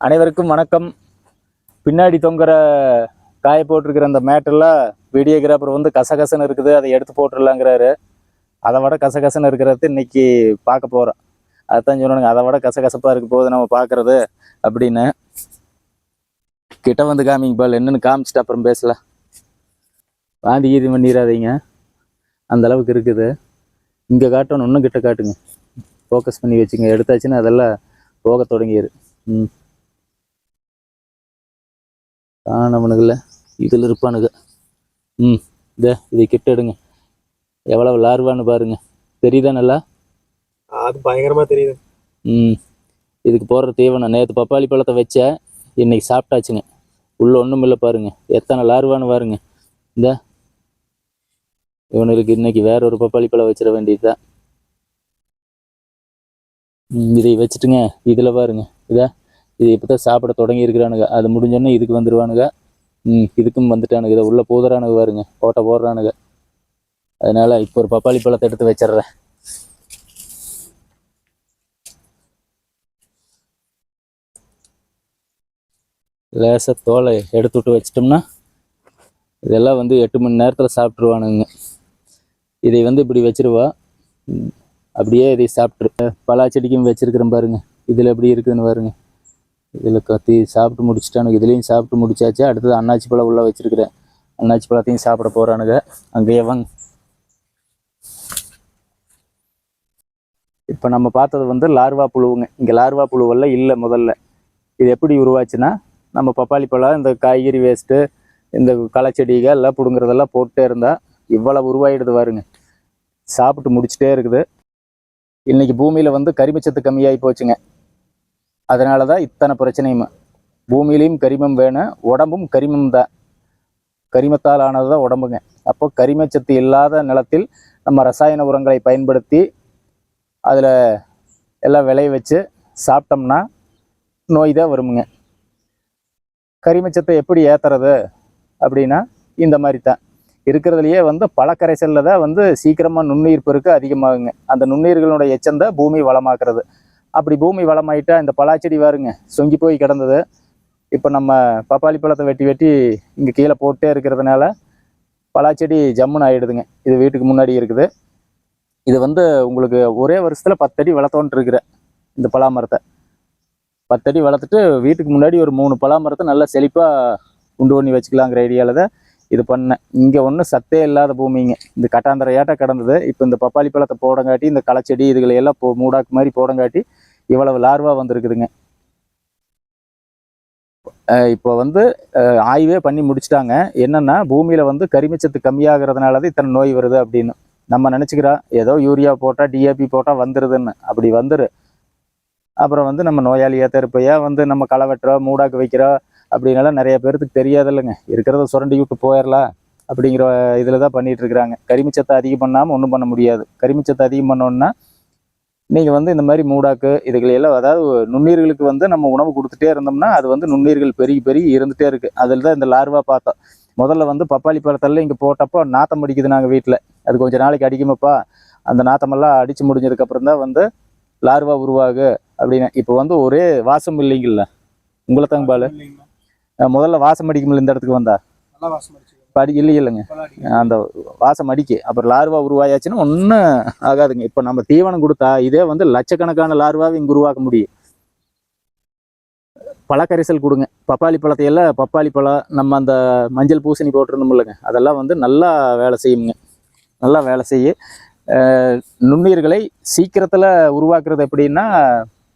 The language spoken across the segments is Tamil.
அனைவருக்கும் வணக்கம். பின்னாடி தொங்குற காய போட்டிருக்கிற அந்த மேட்டெல்லாம் வீடியோகிராஃபர் வந்து கசகசன்னு இருக்குது அதை எடுத்து போட்டுடலாங்கிறாரு. அதை விட கசகசன்னு இருக்கிறது இன்னைக்கு பார்க்க போகிறோம் அதான் சொன்னாங்க அதை விட கசகசப்பாக இருக்க போகுது நம்ம பார்க்குறது அப்படின்னு. கிட்ட வந்து காமிங்க பால் என்னன்னு காமிச்சிட்டு அப்புறம் பேசலாம் வாந்தி கீதி பண்ணிடாதீங்க. அந்த அளவுக்கு இருக்குது. இங்கே காட்டணும் இன்னும் கிட்ட காட்டுங்க. ஃபோக்கஸ் பண்ணி வச்சுங்க. எடுத்தாச்சுன்னா அதெல்லாம் போக தொடங்கிடு ம். காணவனுங்கள இதில் இருப்பானுங்க. ம் இதே இதை கிட்ட எடுங்க எவ்வளவு லார்வான்னு பாருங்க. தெரியுதா நல்லா? அது பயங்கரமா தெரியுது. ம் இதுக்கு போடுற தீவனம். நேற்று பப்பாளி பழத்தை வச்ச இன்னைக்கு சாப்பிட்டாச்சுங்க. உள்ள ஒன்றும் இல்லை பாருங்க. எத்தனை லார்வான்னு பாருங்க. இந்த. இவனுக்கு இன்னைக்கு வேற ஒரு பப்பாளி பழம் வச்சிட வேண்டியதுதான். ம், இதை வச்சுட்டுங்க. இதில் பாருங்க. இதா. இது இப்போ தான் சாப்பிட தொடங்கி இருக்கிறானுங்க அது முடிஞ்சோடனே இதுக்கு வந்துடுவானுங்க ம் இதுக்கும் வந்துட்டானுங்க. இதை உள்ளே போதுறானுங்க பாருங்க. கோட்டை போடுறானுங்க. அதனால் இப்போ ஒரு பப்பாளி பழத்தை எடுத்து வச்சிடுறேன். லேசாக தோலை எடுத்து விட்டு வச்சிட்டோம்னா இதெல்லாம் வந்து எட்டு மணி நேரத்தில் சாப்பிட்ருவானுங்க இதை வந்து இப்படி வச்சிருவா. அப்படியே இதை சாப்பிட்ரு பலாச்செடிக்கும் வச்சிருக்கிறேன் பாருங்க. இதில் எப்படி இருக்குதுன்னு பாருங்க. இதில் கத்தி சாப்பிட்டு முடிச்சிட்டானுங்க இதுலேயும் சாப்பிட்டு முடிச்சாச்சு. அடுத்தது அண்ணாச்சி பழம் உள்ளே வச்சுருக்கிறேன். அண்ணாச்சி பழத்தையும் சாப்பிட போகிறானுங்க அங்கேயே வாங்க இப்போ நம்ம பார்த்தது வந்து லார்வா புழுவுங்க. இங்கே லார்வா புழுவெல்லாம் இல்லை முதல்ல. இது எப்படி உருவாச்சுன்னா நம்ம பப்பாளி பழம் இந்த காய்கறி வேஸ்ட்டு இந்த களைச்செடிகள் எல்லாம் பிடுங்குறதெல்லாம் போட்டே இருந்தால் இவ்வளவு உருவாயிடுது பாருங்க. சாப்பிட்டு முடிச்சிட்டே இருக்குது. இன்றைக்கி பூமியில் வந்து கரிமச்சத்து கம்மியாகி போச்சுங்க. அதனால தான் இத்தனை பிரச்சனையும். பூமியிலையும் கரிமம் வேணும் உடம்பும் கரிமம் தான். கரிமத்தால் ஆனது தான் உடம்புங்க. அப்போ கரிமச்சத்து இல்லாத நிலத்தில் நம்ம ரசாயன உரங்களை பயன்படுத்தி அதில் எல்லாம் விளைய வச்சு சாப்பிட்டோம்னா நோய் தான் வருமுங்க. கரிமச்சத்தை எப்படி ஏத்துறது அப்படின்னா இந்த மாதிரி தான். இருக்கிறதுலையே வந்து பழக்கரைசலில் தான் வந்து சீக்கிரமாக நுண்ணுயிர் பெருக்கு அதிகமாகுங்க. அந்த நுண்ணுயிர்களுடைய எச்சம் தான் பூமி வளமாக்குறது. அப்படி பூமி வளமாயிட்டா இந்த பலாச்செடி வாருங்க. சொங்கி போய் கிடந்தது. இப்போ நம்ம பப்பாளி பழத்தை வெட்டி வெட்டி இங்கே கீழே போட்டே இருக்கிறதுனால பலாச்செடி ஜம்முன்னு ஆகிடுதுங்க இது வீட்டுக்கு முன்னாடி இருக்குது. இது வந்து உங்களுக்கு ஒரே வருஷத்தில் பத்தடி வளர்த்தோன்ட்டு இந்த பலா மரத்தை பத்தடி வளர்த்துட்டு வீட்டுக்கு முன்னாடி ஒரு மூணு பலா மரத்தை நல்லா செழிப்பாக உண்டு பண்ணி வச்சுக்கலாங்கிற ஐடியாவில் தான் இது பண்ணேன் இங்கே ஒன்றும் சத்தே இல்லாத பூமிங்க. இந்த கட்டாந்தரையாட்ட கடந்தது. இப்போ இந்த பப்பாளி பழத்தை போடங்காட்டி இந்த களைச்செடி இதுகளை எல்லாம் போ மூடாக்கு மாதிரி போடங்காட்டி இவ்வளவு லார்வா வந்திருக்குதுங்க. இப்போ வந்து ஆய்வே பண்ணி முடிச்சிட்டாங்க. என்னென்னா பூமியில் வந்து கரிமிச்சத்து கம்மியாகிறதுனால தான் இத்தனை நோய் வருது அப்படின்னு. நம்ம நினச்சிக்கிறோம் ஏதோ யூரியா போட்டால் டிஏபி போட்டால் வந்துடுதுன்னு அப்படி வந்துரு. அப்புறம் வந்து நம்ம நோயாளியாக தெருப்பையா வந்து நம்ம களை வெட்டுறோம் மூடாக்கு வைக்கிறோம். அப்படின்னாலாம் நிறைய பேருக்கு தெரியாதில்லைங்க. இருக்கிறத சுரண்டி விட்டு போயிடலாம் அப்படிங்கிற இதில் தான் பண்ணிகிட்ருக்குறாங்க இருக்கிறாங்க கரிமிச்சத்தை அதிகம் பண்ணாமல் ஒன்றும் பண்ண முடியாது. கரிமிச்சத்தை அதிகம் பண்ணோன்னா நீங்கள் வந்து இந்த மாதிரி மூடாக்கு இதுகளையெல்லாம் அதாவது நுண்ணீர்களுக்கு வந்து நம்ம உணவு கொடுத்துட்டே இருந்தோம்னா அது வந்து நுண்ணீர்கள் பெருகி பெருகி இருந்துகிட்டே இருக்குது அதில் தான் இந்த லார்வா பார்த்தோம். முதல்ல வந்து பப்பாளி பழத்தெல்லாம் இங்கே போட்டப்போ நாத்தம் அடிக்குது நாங்கள் வீட்டில் அது கொஞ்ச நாளைக்கு அடிக்குமப்பா. அந்த நாத்தமெல்லாம் அடித்து முடிஞ்சதுக்கப்புறம் தான் வந்து லார்வா உருவாகு அப்படின்னு. இப்போ வந்து ஒரே வாசம் இல்லைங்கல்ல உங்களை தாங்க பாலு. முதல்ல வாசம் அடிக்குமில்ல இந்த இடத்துக்கு வந்தா? அடி இல்லை இல்லைங்க. அந்த வாசம் அடிக்கு. அப்புறம் லார்வா உருவாயாச்சுன்னா ஒன்றும் ஆகாதுங்க. இப்போ நம்ம தீவனம் கொடுத்தா இதே வந்து லட்சக்கணக்கான லார்வாவை இங்கே உருவாக்க முடியும். பழக்கரிசல் கொடுங்க. பப்பாளி பழத்தையெல்லாம் பப்பாளி பழம் நம்ம அந்த மஞ்சள் பூசணி போட்டிருந்தோம் இல்லைங்க அதெல்லாம் வந்து நல்லா வேலை செய்யுங்க. நல்லா வேலை செய்ய அஹ் நுண்ணுயிர்களை சீக்கிரத்தில் உருவாக்குறது எப்படின்னா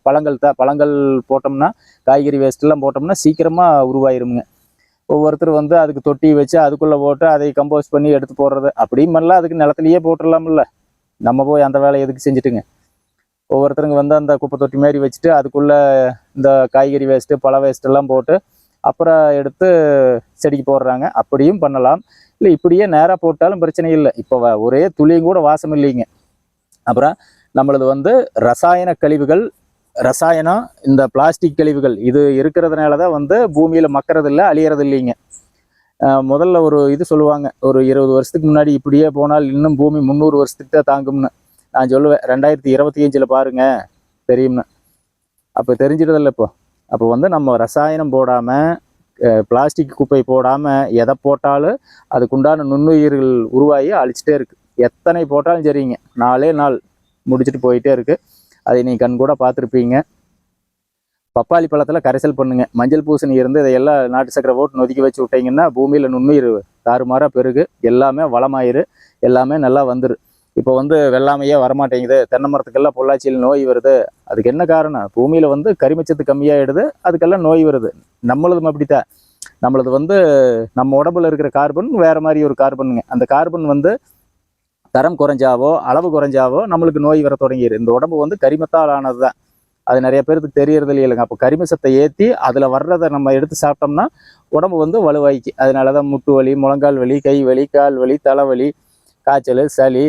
பழங்கள் தான் பழங்கள் போட்டோம்னா காய்கறி வேஸ்ட்லாம் போட்டோம்னா சீக்கிரமாக உருவாயிருமுங்க. ஒவ்வொருத்தர் வந்து அதுக்கு தொட்டி வச்சு அதுக்குள்ளே போட்டு அதை கம்போஸ் பண்ணி எடுத்து போடுறது. அப்படியும் அதுக்கு நிலத்துலையே போட்டுடலாம்ல. நம்ம போய் அந்த வேலையை எதுக்கு செஞ்சுட்டுங்க? ஒவ்வொருத்தருங்க வந்து அந்த குப்பை தொட்டி மாதிரி வச்சுட்டு அதுக்குள்ளே இந்த காய்கறி வேஸ்ட்டு பழ வேஸ்ட்டெல்லாம் போட்டு அப்புறம் எடுத்து செடிக்கு போடுறாங்க. அப்படியும் பண்ணலாம். இல்லை இப்படியே நேராக போட்டாலும் பிரச்சனை இல்லை. இப்போ ஒரே துளியும் கூட வாசம் இல்லைங்க. அப்புறம் நம்மளது வந்து ரசாயன கழிவுகள் ரசாயனம் இந்த பிளாஸ்டிக் கழிவுகள் இது இருக்கிறதுனால தான் வந்து பூமியில் மக்கிறது இல்லை அழியறது இல்லைங்க முதல்ல ஒரு இது சொல்லுவாங்க ஒரு இருபது வருஷத்துக்கு முன்னாடி இப்படியே போனால் இன்னும் பூமி முந்நூறு வருஷத்துக்கு தான் தாங்கும்னு. நான் சொல்லுவேன் ரெண்டாயிரத்தி இருபத்தி அஞ்சில் பாருங்கள் தெரியும்னு. அப்போ தெரிஞ்சிடுதில்ல இப்போ. அப்போ வந்து நம்ம ரசாயனம் போடாமல் பிளாஸ்டிக் குப்பை போடாமல் எதை போட்டாலும் அதுக்குண்டான நுண்ணுயிர்கள் உருவாகி அழிச்சிட்டே இருக்கு. எத்தனை போட்டாலும் சரிங்க நாலே நாள் முடிச்சுட்டு போயிட்டே இருக்கு. அதை நீங்கள் கண் கூட பார்த்துருப்பீங்க. பப்பாளி பழத்தில் கரைசல் பண்ணுங்கள் மஞ்சள் பூசணி இருந்து இதையெல்லாம் நாட்டு சக்கரை போட்டு நொதுக்கி வச்சு விட்டீங்கன்னா பூமியில் நுண்ணுயிர் தாறுமாறாக பெருகு. எல்லாமே வளமாயிரு. எல்லாமே நல்லா வந்துரு. இப்போ வந்து வெள்ளாமையே வரமாட்டேங்குது. தென்னை மரத்துக்கெல்லாம் பொள்ளாச்சியில் நோய் வருது. அதுக்கு என்ன காரணம்? பூமியில் வந்து கரிமச்சத்து கம்மியாயிடுது. அதுக்கெல்லாம் நோய் வருது. நம்மளதும் அப்படித்தான். நம்மளது வந்து நம்ம உடம்புல இருக்கிற கார்பன் வேறு மாதிரி ஒரு கார்பனுங்க. அந்த கார்பன் வந்து தரம் குறைஞ்சாவோ அளவு குறைஞ்சாவோ நம்மளுக்கு நோய் வர தொடங்கிடு இந்த உடம்பு வந்து கரிமத்தால் ஆனது தான் அது நிறைய பேருக்கு தெரியறது இல்லைங்க. அப்போ கரிமசத்தை ஏற்றி அதில் வர்றதை நம்ம எடுத்து சாப்பிட்டோம்னா உடம்பு வந்து வலுவாய்க்கு. அதனால தான் முட்டு வலி முழங்கால் வலி கை வலி கால் வலி தலைவலி காய்ச்சல் சளி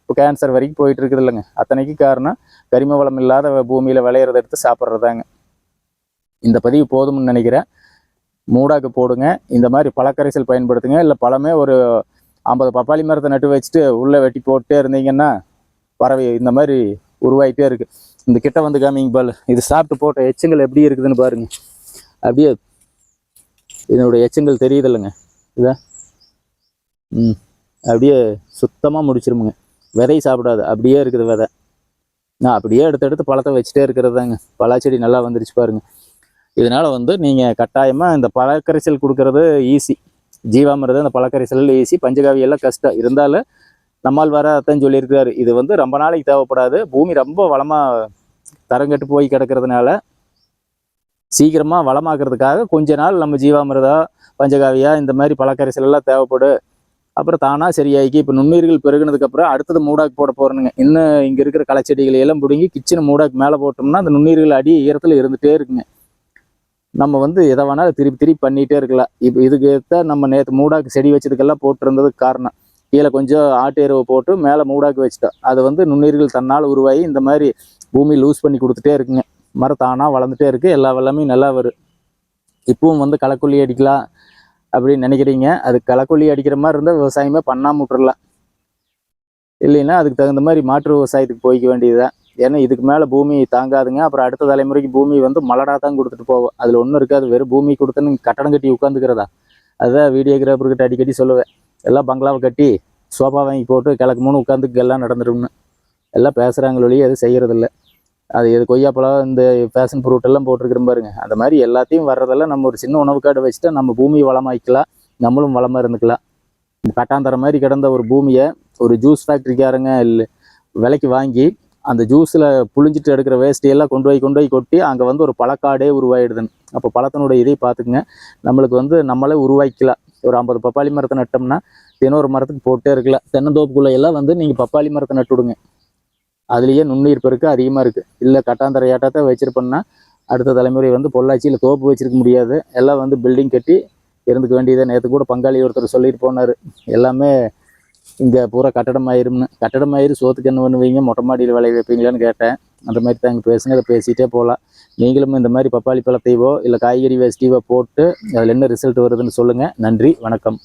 இப்போ கேன்சர் வரைக்கும் போயிட்டு இருக்குது இல்லைங்க. அத்தனைக்கு காரணம் கரிம வளம் இல்லாத பூமியில் விளையிறத எடுத்து சாப்பிட்றதாங்க. இந்த பதிவு போதும்னு நினைக்கிறேன். மூடாக்கு போடுங்க. இந்த மாதிரி பழக்கரைசல் பயன்படுத்துங்க. இல்லை பழமே ஒரு ஐம்பது பப்பாளி மரத்தை நட்டு வச்சுட்டு உள்ளே வெட்டி போட்டே இருந்தீங்கன்னா பறவை இந்த மாதிரி உருவாகிட்டே இருக்குது இந்த கிட்ட வந்து காமிங்க பால். இது சாப்பிட்டு போட்ட எச்சங்கள் எப்படி இருக்குதுன்னு பாருங்க. அப்படியே இதனுடைய எச்சங்கள் தெரியுதில்லைங்க. இதா? ம். அப்படியே சுத்தமாக முடிச்சிருமுங்க. விதை சாப்பிடாது. அப்படியே இருக்குது விதை. நான் அப்படியே எடுத்து எடுத்து பழத்தை வச்சுட்டே இருக்கிறது தாங்க பலாச்செடி நல்லா வந்துருச்சு பாருங்க. இதனால் வந்து நீங்கள் கட்டாயமாக இந்த பழக்கரைசல் கொடுக்கறது ஈஸி ஜீவாமிரதம் இந்த பழக்கரைசல் ஈஸி பஞ்சகாவி பஞ்சகாவியெல்லாம் கஷ்டம். இருந்தாலும் நம்மால் வர அதான் சொல்லியிருக்கிறாரு. இது வந்து ரொம்ப நாளைக்கு தேவைப்படாது. பூமி ரொம்ப வளமாக தரங்கட்டு போய் கிடக்கிறதுனால சீக்கிரமாக வளமாக்குறதுக்காக கொஞ்ச நாள் நம்ம ஜீவாமிரதா பஞ்சகாவியா இந்த மாதிரி பழக்கரைசலெல்லாம் தேவைப்படும் அப்புறம் தானாக சரியாகி இப்போ நுண்ணுயிர்கள் பெருகினதுக்கப்புறம் அடுத்தது மூடாக்கு போட போகிறேனுங்க இன்னும் இங்கே இருக்கிற களைச்செடிகளை எல்லாம் பிடுங்கி கிச்சன் மூடாக்கு மேலே போட்டோம்னா அந்த நுண்ணுயிர்கள் அடி ஈரத்தில் இருந்துகிட்டே இருக்குங்க. நம்ம வந்து எதை வேணாலும் திருப்பி திருப்பி பண்ணிகிட்டே இருக்கலாம் இப்போ இதுக்கு ஏற்ற நம்ம நேற்று மூடாக்கு செடி வச்சதுக்கெல்லாம் போட்டிருந்ததுக்கு காரணம். கீழே கொஞ்சம் ஆட்டு எருவை போட்டு மேலே மூடாக்கு வச்சுட்டோம். அது வந்து நுண்ணுயிர்கள் தன்னால் உருவாகி இந்த மாதிரி பூமி லூஸ் பண்ணி கொடுத்துட்டே இருக்குங்க. மரம் தானாக வளர்ந்துட்டே இருக்குது எல்லா வெள்ளமே நல்லா வரும் இப்பவும் வந்து களைக்கொல்லி அடிக்கலாம் அப்படின்னு நினைக்கிறீங்க. அது களைக்கொல்லி அடிக்கிற மாதிரி இருந்தால் விவசாயமே பண்ணாமல் விட்டுறலாம். இல்லைன்னா அதுக்கு தகுந்த மாதிரி மாற்று விவசாயத்துக்கு போய்க்க வேண்டியதுதான். ஏன்னா இதுக்கு மேலே பூமி தாங்காதுங்க. அப்புறம் அடுத்த தலைமுறைக்கு பூமி வந்து மலடாக தான் கொடுத்துட்டு போவோம் அதில் ஒன்றும் இருக்காது. வெறும் பூமி கொடுத்து நீங்கள் கட்டடம் கட்டி உட்காந்துக்கிறதா அதுதான் வீடியோகிராஃபர்கிட்ட அடிக்கடி சொல்லுவேன். எல்லாம் பங்களாவை கட்டி சோஃபா வாங்கி போட்டு கிழக்கு மூணு உட்காந்துக்கு எல்லாம் நடந்துடும்னு எல்லாம் பேசுகிறாங்க ஒழிய எதுவும் செய்கிறதில்ல அது எது கொய்யாப்பழம் இந்த ஃபேஷன் ஃப்ரூட் எல்லாம் போட்டிருக்கிற பாருங்க. அந்த மாதிரி எல்லாத்தையும் வர்றதெல்லாம் நம்ம ஒரு சின்ன உணவு காடு வச்சுட்டா நம்ம பூமியை வளமாக்கலாம் நம்மளும் வளமாக இருந்துக்கலாம். கட்டாந்தர மாதிரி கிடந்த ஒரு பூமியை ஒரு ஜூஸ் ஃபேக்ட்ரிக்காரங்க இல்லை விலைக்கு வாங்கி அந்த ஜூஸில் புழிஞ்சிட்டு எடுக்கிற வேஸ்ட் எல்லாம் கொண்டு போய் கொண்டு போய் கொட்டி அங்கே வந்து ஒரு பழக்காடே உருவாயிடுதுன்னு. அப்போ பழத்தினுடைய இதை பார்த்துக்குங்க. நம்மளுக்கு வந்து நம்மளே உருவாக்கலாம் ஒரு ஐம்பது பப்பாளி மரத்தை நட்டோம்னா தினம் ஒரு மரத்துக்கு போட்டே இருக்கலாம். தென்னந்தோப்புக்குள்ள எல்லாம் வந்து நீங்கள் பப்பாளி மரத்தை நட்டு விடுங்க. அதுலேயே நுண்ணுயிர் பெருக்கு அதிகமாக இருக்குது இல்லை கட்டாந்தரையாட்டத்தை வச்சிருப்போம்னா அடுத்த தலைமுறை வந்து பொள்ளாச்சியில் தோப்பு வச்சிருக்க முடியாது. எல்லாம் வந்து பில்டிங் கட்டி இருந்துக்க வேண்டியதை நேற்று கூட பங்காளி ஒருத்தர் சொல்லிட்டு போனார். எல்லாமே இங்கே பூரா கட்டடம் ஆயிரும்னு. கட்டடம் ஆயிரு சோத்துக்கு என்ன பண்ணுவீங்க? மொட்டை மாடியில் விளைய வைப்பீங்களான்னு கேட்டேன். அந்த மாதிரி தாங்க பேசுங்க அதை பேசிகிட்டே போகலாம். நீங்களும் இந்த மாதிரி பப்பாளி பழத்தைவோ இல்லை காய்கறி வேஸ்டிவோ போட்டு அதில் என்ன ரிசல்ட் வருதுன்னு சொல்லுங்கள் நன்றி வணக்கம்.